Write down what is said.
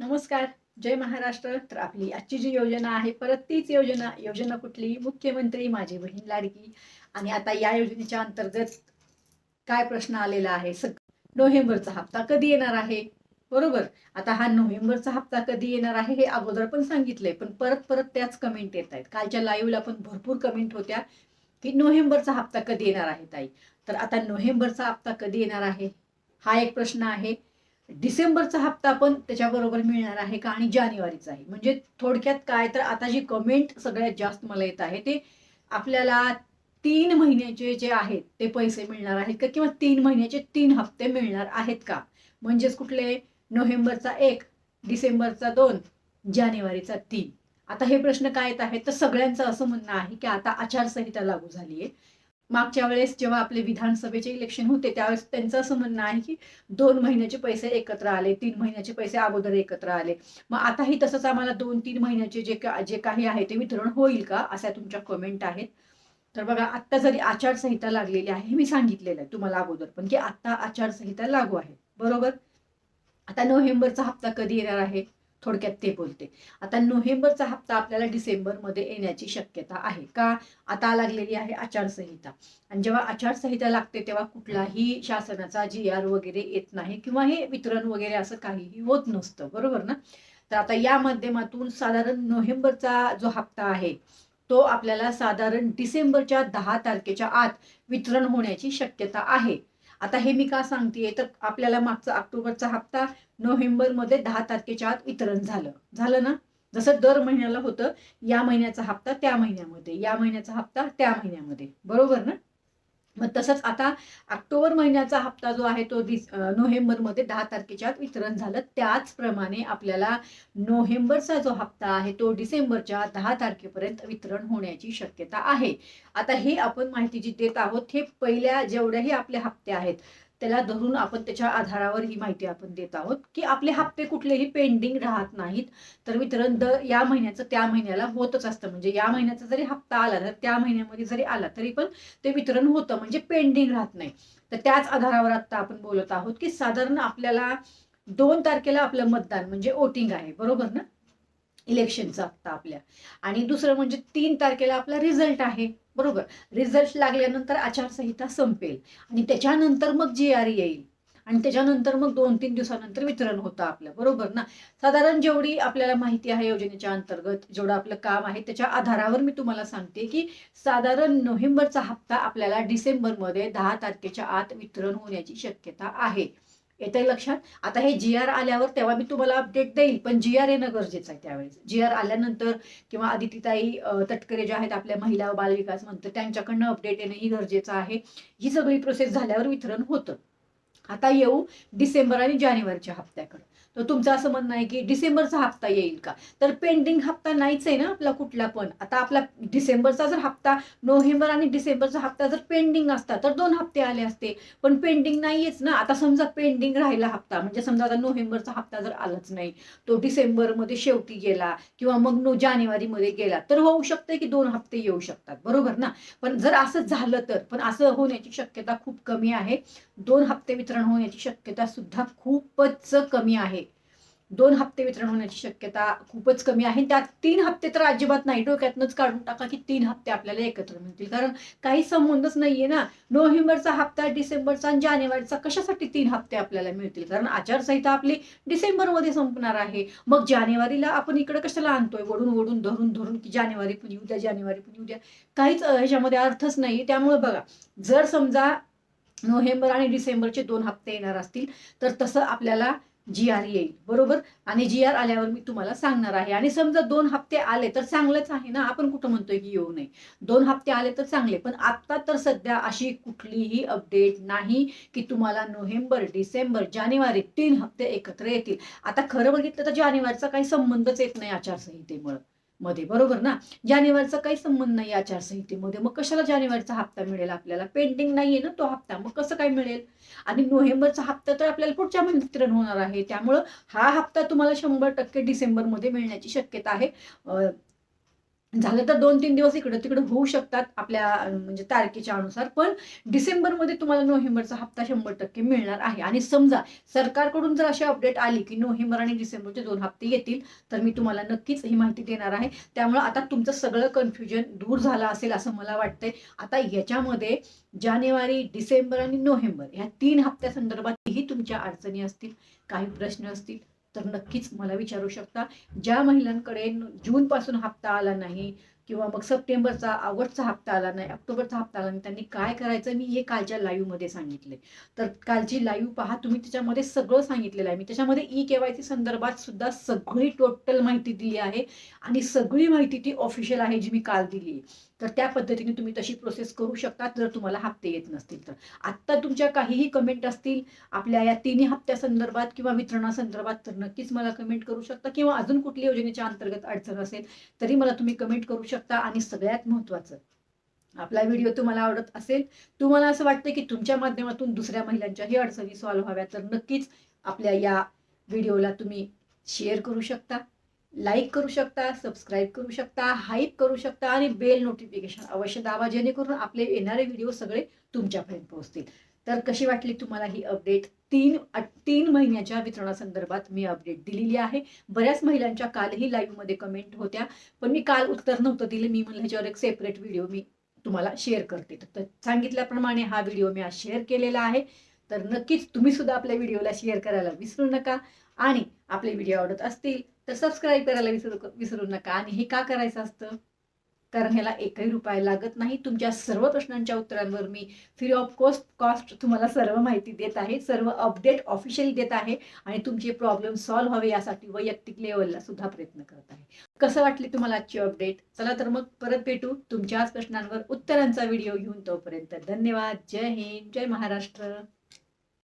नमस्कार जय महाराष्ट्र. तर आपली आजची जी योजना आहे परत तीच योजना योजना कुठली? मुख्यमंत्री माझी बहीण लाडकी. आणि आता या योजनेच्या अंतर्गत काय प्रश्न आलेला आहे? सग नोव्हेंबरचा हप्ता कधी येणार आहे? बरोबर. आता हा नोव्हेंबरचा हप्ता कधी येणार आहे हे अगोदर पण सांगितलंय पण परत परत त्याच कमेंट येत आहेत. कालच्या लाईव्हला पण भरपूर कमेंट होत्या की नोव्हेंबरचा हप्ता कधी येणार आहे ताई? तर आता नोव्हेंबरचा हप्ता कधी येणार आहे? हा एक प्रश्न आहे. डिसेंबरचा हप्ता पण त्याच्याबरोबर मिळणार आहे का आणि जानेवारीचा आहे? म्हणजे थोडक्यात काय? तर आता जी कमेंट सगळ्यात जास्त मला येत आहे ते आपल्याला तीन महिन्याचे जे आहेत ते पैसे मिळणार आहेत का? किंवा तीन महिन्याचे तीन हप्ते मिळणार आहेत का? म्हणजेच कुठले? नोव्हेंबरचा एक डिसेंबरचा दोन जानेवारीचा तीन. आता हे प्रश्न काय येत आहेत? तर सगळ्यांचं असं म्हणणं आहे की आता आचारसंहिता लागू झाली आहे मागच्या वेळेस जेव्हा आपले विधानसभेचे इलेक्शन होते त्यावेळेस त्यांचं असं म्हणणं आहे की दोन महिन्याचे पैसे एकत्र आले तीन महिन्याचे पैसे अगोदर एकत्र आले. मग आताही तसंच आम्हाला दोन तीन महिन्याचे जे का जे काही आहे ते वितरण होईल का अशा तुमच्या कमेंट आहेत तर बघा आत्ता जरी आचारसंहिता लागलेली आहे हे मी सांगितलेलं आहे तुम्हाला अगोदर पण की आत्ता आचारसंहिता लागू आहे. बरोबर? आता नोव्हेंबरचा हप्ता कधी येणार आहे? थोडक्यात ते बोलते. आता नोव्हेंबरचा हप्ता आपल्याला डिसेंबरमध्ये येण्याची शक्यता आहे का? आता लागलेली आहे आचारसंहिता. आणि जेव्हा आचारसंहिता लागते तेव्हा कुठलाही शासनाचा जी आर वगैरे येत नाही किंवा हे वितरण वगैरे असं काहीही होत नसतं. बरोबर ना? तर आता या माध्यमातून साधारण नोव्हेंबरचा जो हप्ता आहे तो आपल्याला साधारण डिसेंबरच्या दहा तारखेच्या आत वितरण होण्याची शक्यता आहे. आता हे मी का सांगतेय? तर आपल्याला मागचा ऑक्टोबरचा हप्ता नोव्हेंबरमध्ये दहा तारखेच्या आत वितरण झालं. झालं ना? जसं दर महिन्याला होतं या महिन्याचा हप्ता त्या महिन्यामध्ये या महिन्याचा हप्ता त्या महिन्यामध्ये. बरोबर ना? मग तसंच आता ऑक्टोबर महिन्याचा हप्ता जो आहे तो डिस नोव्हेंबरमध्ये दहा तारखेच्या आत वितरण झालं. त्याचप्रमाणे आपल्याला नोव्हेंबरचा जो हप्ता आहे तो डिसेंबरच्या दहा तारखेपर्यंत वितरण होण्याची शक्यता आहे. आता हे आपण माहिती जी देत आहोत हे पहिल्या जेवढ्याही आपले हप्ते आहेत त्याला धरून आपण त्याच्या आधारावर ही माहिती आपण देत आहोत की आपले हप्ते कुठलेही पेंडिंग राहत नाहीत. तर वितरण दर या महिन्याचं त्या महिन्याला होतच असतं. म्हणजे या महिन्याचा जरी हप्ता आला तर त्या महिन्यामध्ये जरी आला तरी पण ते वितरण होतं. म्हणजे पेंडिंग राहत नाही. तर त्याच आधारावर आता आपण बोलत आहोत की साधारण आपल्याला दोन तारखेला आपलं मतदान म्हणजे वोटिंग आहे. बरोबर ना? इलेक्शनचा आत्ता आपल्या. आणि दुसरं म्हणजे तीन तारखेला आपला रिझल्ट आहे. बरोबर? रिझल्ट लागल्यानंतर आचारसंहिता संपेल. आणि त्याच्यानंतर मग जी आर येईल. आणि त्याच्यानंतर मग दोन तीन दिवसानंतर वितरण होतं आपलं. बरोबर ना? साधारण जेवढी आपल्याला माहिती आहे योजनेच्या अंतर्गत जेवढं आपलं काम आहे त्याच्या आधारावर मी तुम्हाला सांगते की साधारण नोव्हेंबरचा हप्ता आपल्याला डिसेंबरमध्ये दहा तारखेच्या आत वितरण होण्याची शक्यता आहे. येतंय लक्षात? आता हे जी आर आल्यावर तेव्हा मी तुम्हाला अपडेट देईल पण जी आर येणं गरजेचं आहे त्यावेळेस. जी आर आल्यानंतर किंवा आदितीताई तटकरे ज्या आहेत आपल्या महिला बालविकास मंत्री त्यांच्याकडनं अपडेट येणं ही गरजेचं आहे. ही सगळी प्रोसेस झाल्यावर वितरण होतं. आता येऊ डिसेंबर आणि जानेवारीच्या हप्त्याकडे. तर तुमचं असं म्हणणं आहे की डिसेंबरचा हप्ता येईल का? तर पेंडिंग हप्ता नाहीच आहे ना आपला कुठला पण. आता आपला डिसेंबरचा जर हप्ता नोव्हेंबर आणि डिसेंबरचा हप्ता जर पेंडिंग असता तर दोन हप्ते आले असते. पण पेंडिंग नाहीयेच ना. आता समजा पेंडिंग राहिला हप्ता म्हणजे समजा आता नोव्हेंबरचा हप्ता जर आलाच नाही तो डिसेंबरमध्ये शेवटी गेला किंवा मग नो जानेवारीमध्ये गेला तर होऊ शकतं की दोन हप्ते येऊ शकतात. बरोबर ना? पण जर असं झालं तर पण असं होण्याची शक्यता खूप कमी आहे. दोन हप्ते वितरण होण्याची शक्यता सुद्धा खूपच कमी आहे. दोन हप्ते वितरण होण्याची शक्यता खूपच कमी आहे. त्यात तीन हप्ते तर अजिबात नाही. डोक्यातनंच काढून टाका की तीन हप्ते आपल्याला एकत्र मिळतील. कारण काही संबंधच नाहीये ना. नोव्हेंबरचा हप्ता डिसेंबरचा आणि जानेवारीचा कशासाठी तीन हप्ते आपल्याला मिळतील? कारण आचारसंहिता आपली डिसेंबरमध्ये संपणार आहे. मग जानेवारीला आपण इकडे कशाला आणतोय? वडून वडून धरून धरून की जानेवारी पण येऊ द्या जानेवारी पण येऊ द्या. काहीच ह्याच्यामध्ये अर्थच नाही त्यामुळे बघा जर समजा नोव्हेंबर आणि डिसेंबरचे दोन हप्ते येणार असतील तर तसं आपल्याला जी आर येईल बरोबर? आणि जी आर आल्यावर मी तुम्हाला सांगणार आहे. आणि समजा दोन हप्ते आले तर चांगलंच आहे ना? आपण कुठं म्हणतोय की येऊ नये. दोन हप्ते आले तर चांगले. पण आता तर सध्या अशी कुठलीही अपडेट नाही की तुम्हाला नोव्हेंबर डिसेंबर जानेवारी तीन हप्ते एकत्र येतील. आता खरं बघितलं तर जानेवारीचा काही संबंधच येत नाही आचारसंहितेमुळे. मध्ये बरोबर ना? जानेवारीचा काही संबंध नाही आचारसंहितेमध्ये मग कशाला जानेवारीचा हप्ता मिळेल आपल्याला? पेंडिंग नाहीये ना तो हप्ता. मग कसं काय मिळेल? आणि नोव्हेंबरचा हप्ता तर आपल्याला पुढच्या महिन्यात वितरण होणार आहे. त्यामुळं हा हप्ता तुम्हाला शंभर टक्के डिसेंबरमध्ये मिळण्याची शक्यता आहे. झालं तर दोन तीन दिवस इकडं तिकडं होऊ शकतात आपल्या म्हणजे तारखेच्या अनुसार पण डिसेंबरमध्ये तुम्हाला नोव्हेंबरचा हप्ता शंभर टक्के मिळणार आहे. आणि समजा सरकारकडून जर अशी अपडेट आली की नोव्हेंबर आणि डिसेंबरचे दोन हप्ते येतील तर मी तुम्हाला नक्कीच ही माहिती देणार आहे. त्यामुळे आता तुमचं सगळं कन्फ्युजन दूर झालं असेल असं मला वाटतंय. आता याच्यामध्ये जानेवारी डिसेंबर आणि नोव्हेंबर ह्या तीन हप्त्यासंदर्भातही तुमच्या अडचणी असतील काही प्रश्न असतील तर नक्कीच मला विचारू शकता. ज्या महिलांकडे जून पासून हप्ता आला नाही किंवा मग सप्टेंबरचा ऑगस्टचा हप्ता आला नाही ऑक्टोबरचा हप्ता आला नाही त्यांनी काय करायचं मी हे कालच्या लाईव्हमध्ये सांगितले तर कालची लाईव्ह पहा तुम्ही त्याच्यामध्ये सगळं सांगितलेलं आहे. मी त्याच्यामध्ये ई केवायसी संदर्भात सुद्धा सगळी टोटल माहिती दिली आहे आणि सगळी माहिती ती ऑफिशियल आहे जी मी काल दिली आहे. तर त्या पद्धतीने तुम्ही तशी प्रोसेस करू शकता जर तुम्हाला हप्ते येत नसतील तर. आत्ता तुमच्या काहीही कमेंट असतील आपल्या या तिन्ही हप्त्या संदर्भात किंवा वितरणासंदर्भात तर नक्कीच मला कमेंट करू शकता किंवा अजून कुठली योजनेच्या अंतर्गत अडचण असेल तरी मला तुम्ही कमेंट करू शकता. आणि सगळ्यात महत्त्वाचं. आपला व्हिडिओ तुम्हाला आवडत असेल तुम्हाला असं वाटतं की तुमच्या माध्यमातून दुसऱ्या महिलांच्याही अडचणी सॉल्व्ह व्हाव्या तर नक्कीच आपल्या या व्हिडिओला तुम्ही शेअर करू शकता लाईक करू शकता सबस्क्राईब करू शकता हाईप करू शकता आणि बेल नोटिफिकेशन अवश्य दाबा जेणेकरून आपले येणारे व्हिडिओ सगळे तुमच्यापर्यंत पोहोचतील. तर कशी वाटली तुम्हाला ही अपडेट तीन तीन महिन्याच्या वितरणासंदर्भात मी अपडेट दिलेली आहे. बऱ्याच महिलांच्या कालही लाईव्हमध्ये कमेंट होत्या. पण मी काल उत्तर नव्हतं दिलं. मी म्हणलं ह्याच्यावर एक सेपरेट व्हिडिओ मी तुम्हाला शेअर करते. तर सांगितल्याप्रमाणे हा व्हिडिओ मी आज शेअर केलेला आहे. तर नक्कीच तुम्ही सुद्धा आपल्या व्हिडिओला शेअर करायला विसरू नका. आणि आपले व्हिडिओ आवडत असतील तर सबस्क्राईब करायला विसरू विसरू नका. आणि हे का करायचं असतं? कारण ह्याला एकही रुपया लागत नाही. तुमच्या सर्व प्रश्नांच्या उत्तरांवर मी फ्री ऑफ कॉस्ट कॉस्ट तुम्हाला सर्व माहिती देत आहे सर्व अपडेट ऑफिशियली देत आहे आणि तुमचे प्रॉब्लेम सॉल्व्ह व्हावे यासाठी वैयक्तिक लेवलला सुद्धा प्रयत्न करत आहे. कसं वाटले तुम्हाला आजची अपडेट चला तर मग परत भेटू तुमच्याच प्रश्नांवर उत्तरांचा व्हिडिओ घेऊन तोपर्यंत धन्यवाद. जय हिंद जय महाराष्ट्र.